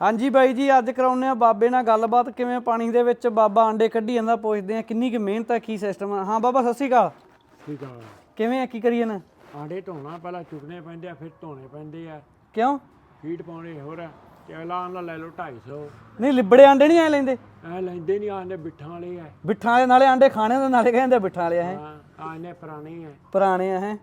ਹਾਂਜੀ ਬਾਈ ਜੀ ਅੱਜ ਕਰਾਉਨੇ ਆ ਬਾਬੇ ਨਾਲ ਗੱਲਬਾਤ। ਕਿਵੇਂ ਪਾਣੀ ਦੇ ਵਿੱਚ ਬਾਬਾ ਆਂਡੇ ਕੱਢੀ ਜਾਂਦਾ ਪੁੱਛਦੇ ਆ ਕਿੰਨੀ ਕੁ ਮਿਹਨਤ ਆ ਕੀ ਸਿਸਟਮ ਆ। ਹਾਂ ਬਾਬਾ ਸਤਿ ਸ਼੍ਰੀ ਅਕਾਲ। ਠੀਕ ਆ। ਕਿਵੇਂ ਆ ਕੀ ਕਰੀਏ ਨਾ? ਆਂਡੇ ਧੋਣਾ ਪਹਿਲਾਂ ਚੁਗਣੇ ਪੈਂਦੇ ਆ ਫਿਰ ਧੋਣੇ ਪੈਂਦੇ ਆ। ਕਿਉਂ? ਫੀਡ ਪਾਉਣੇ ਹੋਰ ਆ। ਤੇ ਅਗਲਾ ਆਂਦਾ ਲੈ ਲਓ 250 ਨਹੀਂ ਲਿਬੜੇ ਆਂਡੇ ਨਹੀਂ ਐ ਲੈਂਦੇ? ਐ ਲੈਂਦੇ ਨਹੀਂ ਆਂਡੇ ਬਿੱਠਾਂ ਵਾਲੇ ਆ। ਬਿੱਠਾਂ ਵਾਲੇ ਨਾਲੇ ਆਂਡੇ ਖਾਣੇ ਦੇ ਨਾਲੇ ਕਹਿੰਦੇ ਬਿੱਠਾਂ ਵਾਲੇ ਆ ਹੈ। ਆਂਡੇ ਪੁਰਾਣੇ ਆ। ਪੁਰਾਣੇ ਆ ਹਾਂ।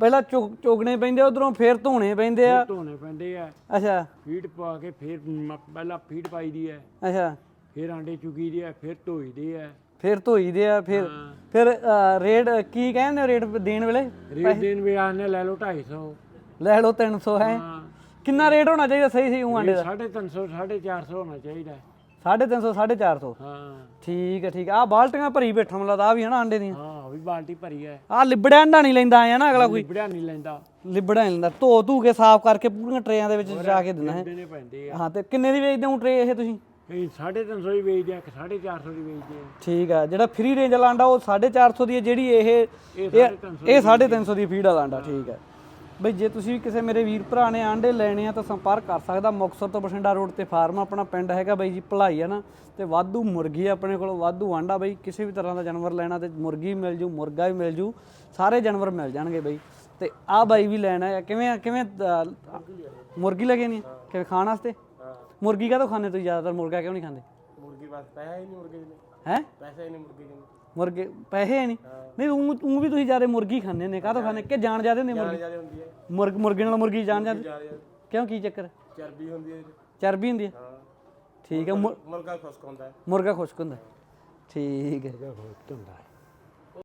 ਪਹਿਲਾਂ ਚੁਗ ਚੁਗਣੇ ਪੈਂਦੇ ਉਧਰੋਂ ਫੇਰ ਧੋਣੇ ਪੈਂਦੇ ਆ। ਧੋਣੇ ਪੈਂਦੇ ਆ। ਅੱਛਾ। ਫੀਡ ਪਾ ਕੇ ਫਿਰ ਮ- ਪਹਿਲਾਂ ਫੀਡ ਪਾਈ ਦੀ ਹੈ। ਅੱਛਾ। ਫਿਰ ਆਂਡੇ ਚੁਗੀ ਦੀ ਹੈ ਫਿਰ ਧੋਈ ਦੀ ਹੈ ਫਿਰ ਧੋਈਦੇ ਆ ਫਿਰ ਹਾਂ। ਫਿਰ ਅ, ਰੇਟ ਕੀ ਕਹਿੰਦੇ ਰੇਟ ਦੇਣ ਵੇਲੇ? ਰੇਟ ਦੇਣ ਵੀ ਆਨੇ ਲੈ ਲਓ 250 ਲੈ ਲਓ 300 ਹੈ। ਹਾਂ। ਕਿੰਨਾ ਰੇਟ ਹੋਣਾ ਚਾਹੀਦਾ ਸਹੀ ਸਹੀ ਉਹ ਆਂਡੇ ਦਾ? 350 450 ਹੋਣਾ ਚਾਹੀਦਾ। ਹੈ। 350 450 ਹਾਂ। ਠੀਕ ਹੈ ਠੀਕ ਆ ਆਹ ਬਾਲਟੀਆਂ ਭਰੀ ਬੈਠਾ ਮਤਲਬ ਆ ਵੀ ਹਨਾ ਆਂਡੇ ਦੀਆਂ? ਹਾਂ। ਵੀ ਬਾਲਟੀ ਭਰੀ ਹੈ। ਆ ਲਿਬੜਿਆ ਅੰਡਾ ਨਹੀਂ ਲੈਂਦਾ ਆਇਆ ਨਾ ਅਗਲਾ ਕੋਈ। ਲਿਬੜਿਆ ਨਹੀਂ ਲੈਂਦਾ। ਲਿਬੜਾ ਨਹੀਂ ਲੈਂਦਾ। ਧੋ ਧੂ ਕੇ ਸਾਫ਼ ਕਰਕੇ ਪੂਰੀਆਂ ਟਰੇਆਂ ਦੇ ਵਿੱਚ ਜਾ ਕੇ ਦਿੰਦਾ ਹੈ। ਪੈਂਦੇ ਆ। ਹਾਂ ਤੇ ਕਿੰਨੇ ਦੀ ਵੇਚਦੇ ਹੋ ਟਰੇ ਇਹ ਤੁਸੀਂ? ਇਹ 350 ਹੀ ਵੇਚਦੇ ਆ ਕਿ 450 ਦੀ ਵੇਚਦੇ ਆ। ਠੀਕ ਆ ਜਿਹੜਾ ਫ੍ਰੀ ਰੇਂਜ ਵਾਲਾ ਆਂਡਾ ਉਹ 450 ਦੀ ਹੈ ਜਿਹੜੀ ਇਹ ਇਹ ਇਹ 350 ਇਹ 350 ਦੀ ਫੀਡ ਵਾਲਾ ਆਂਡਾ ਠੀਕ ਹੈ ਬਈ ਜੇ ਤੁਸੀਂ ਕਿਸੇ ਮੇਰੇ ਵੀਰ ਭਰਾ ਨੇ ਆਂਡੇ ਲੈਣੇ ਆ ਤਾਂ ਸੰਪਰਕ ਕਰ ਸਕਦਾ। ਮੁਕਤਸਰ ਤੋਂ ਬਠਿੰਡਾ ਰੋਡ ਤੇ ਫਾਰਮ ਆਪਣਾ ਪਿੰਡ ਹੈਗਾ ਬਈ ਜੀ ਭਲਾਈ ਹੈ ਨਾ। ਤੇ ਵਾਧੂ ਮੁਰਗੀ ਆ ਆਪਣੇ ਕੋਲ ਵਾਧੂ ਆਂਡਾ ਬਈ ਕਿਸੇ ਵੀ ਤਰ੍ਹਾਂ ਦਾ ਜਾਨਵਰ ਲੈਣਾ ਤੇ ਮੁਰਗੀ ਮਿਲ ਜੂ ਮੁਰਗਾ ਵੀ ਮਿਲ ਜੂ ਸਾਰੇ ਜਾਨਵਰ ਮਿਲ ਜਾਣਗੇ ਬਈ। ਤੇ ਆ ਬਾਈ ਵੀ ਲੈਣਾ ਹੈ ਕਿਵੇਂ ਆ- ਕਿਵੇਂ ਅ, ਮੁਰਗੀ ਲਗੇ ਨਹੀਂ ਕਿਵੇਂ ਖਾਣ ਵਾਸਤੇ? ਮੁਰਗੀ ਕਾ ਖਾਂਦੇ ਤੁਸੀਂ ਜ਼ਿਆਦਾਤਰ? ਮੁਰਗਾ ਕਿਉਂ ਨਹੀਂ ਖਾਂਦੇ? ਮੁਰਗੀ ਬਸ ਪੈਸਾ ਹੀ ਨਹੀਂ ਮੁਰਗੇ ਦੇ ਹੈ? ਪੈਸਾ ਹੀ ਨਹੀਂ ਮੁਰਗੇ ਦੇ ਮੁਰਗੇ ਪੈਸੇ ਹੈ ਨਹੀਂ। ਨਹੀਂ ਉਹ ਉਹ ਵੀ ਤੁਸੀਂ ਜ਼ਿਆਦਾ ਮੁਰਗੀ ਖਾਂਦੇ ਨੇ ਕਾਹਤੋਂ ਖਾਂਦੇ? ਕਿ ਜਾਣ ਜ਼ਿਆਦੇ ਨੇ ਮੁਰਗੀ? ਜ਼ਿਆਦਾ ਹੁੰਦੀ ਹੈ। ਮੁਰਗ ਮੁਰਗੇ ਨਾਲ ਮੁਰਗੀ ਜਾਣ ਜਾਂਦੇ ਜ਼ਿਆਦਾ ਕਿਉਂ ਕੀ ਚੱਕਰ? ਚਰਬੀ ਹੁੰਦੀ ਹੈ। ਚਰਬੀ ਹੁੰਦੀ ਹੈ? ਠੀਕ ਹੈ ਮੁਰ- ਮੁਰਗਾ ਖੁਸ਼ਕ ਹੁੰਦਾ ਹੈ। ਮੁਰਗਾ ਖੁਸ਼ਕ ਹੁੰਦਾ ਠੀਕ ਹੈ। ਹੁੰਦਾ